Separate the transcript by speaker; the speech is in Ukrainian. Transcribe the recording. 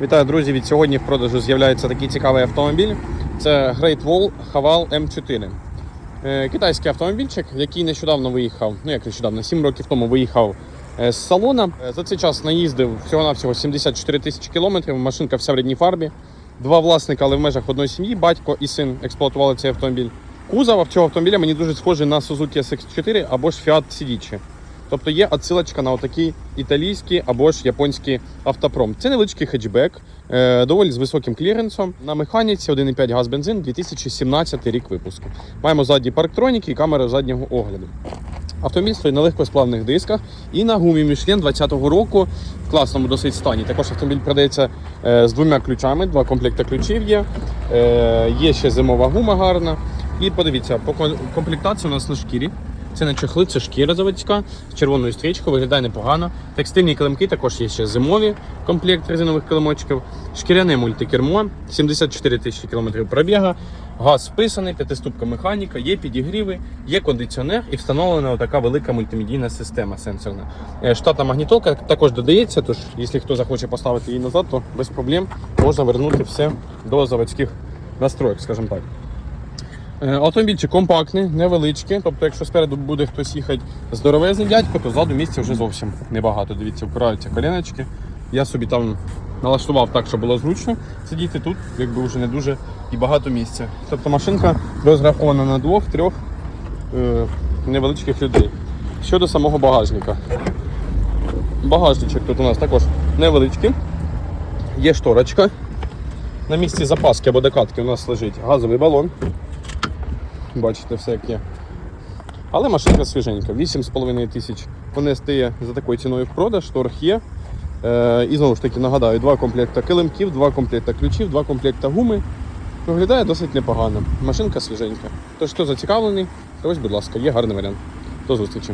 Speaker 1: Вітаю, друзі! Від сьогодні в продажу з'являється такий цікавий автомобіль. Це Great Wall Haval M4. Е, Китайський автомобільчик, який нещодавно виїхав, ну як нещодавно, 7 років тому виїхав е, з салона. Е, За цей час наїздив всього-навсього 74 тисячі кілометрів. Машинка вся в рідній фарбі. Два власника, але в межах одної сім'ї, батько і син експлуатували цей автомобіль. Кузов цього автомобіля мені дуже схожий на Suzuki SX4 або ж Fiat Sidici. Тобто є відсилочка на отакий італійський або ж японський автопром. Це невеличкий хетчбек, е, доволі з високим кліренсом. На механіці 1,5 газ бензин 2017 рік випуску. Маємо задні парктроніки і камери заднього огляду. Автомобіль стоїть на легкосплавних дисках і на гумі Michelin 20-го року в класному досить стані. Також автомобіль продається е, з двома ключами, два комплекти ключів є. Е, є ще зимова гума гарна. І подивіться, по комплектації у нас на шкірі. Це не чехли, це шкіра заводська з червоною стрічкою, виглядає непогано. Текстильні килимки також є ще зимові комплект резинових килимочків. Шкіряне мультикермо, 74 тисячі кілометрів пробіга. Газ вписаний, п'ятиступка механіка, є підігріви, є кондиціонер і встановлена така велика мультимедійна система сенсорна. Е, Штатна магнітолка також додається, тож якщо хто захоче поставити її назад, то без проблем можна вернути все до заводських настроїк, скажімо так. Е, Автомобільчик компактний, невеличкий. Тобто, якщо спереду буде хтось їхати здоровезний дядько, то ззаду місця вже зовсім небагато. Дивіться, впираються коліночки. Я собі там налаштував так, щоб було зручно сидіти тут, якби вже не дуже і багато місця. Тобто машинка розрахована на двох-трьох е, невеличких людей. Щодо самого багажника. Багажничок тут у нас також невеличкий. Є шторочка. На місці запаски або докатки у нас лежить газовий балон. Бачите, все як є. Але машинка свіженька, 8,5 тисяч. Вони стає за такою ціною в продаж, торг є. Е, і знову ж таки нагадаю, два комплекти килимків, два комплекти ключів, два комплекти гуми. Виглядає досить непогано. Машинка свіженька. Тож, хто зацікавлений, то ось, будь ласка, є гарний варіант. До зустрічі.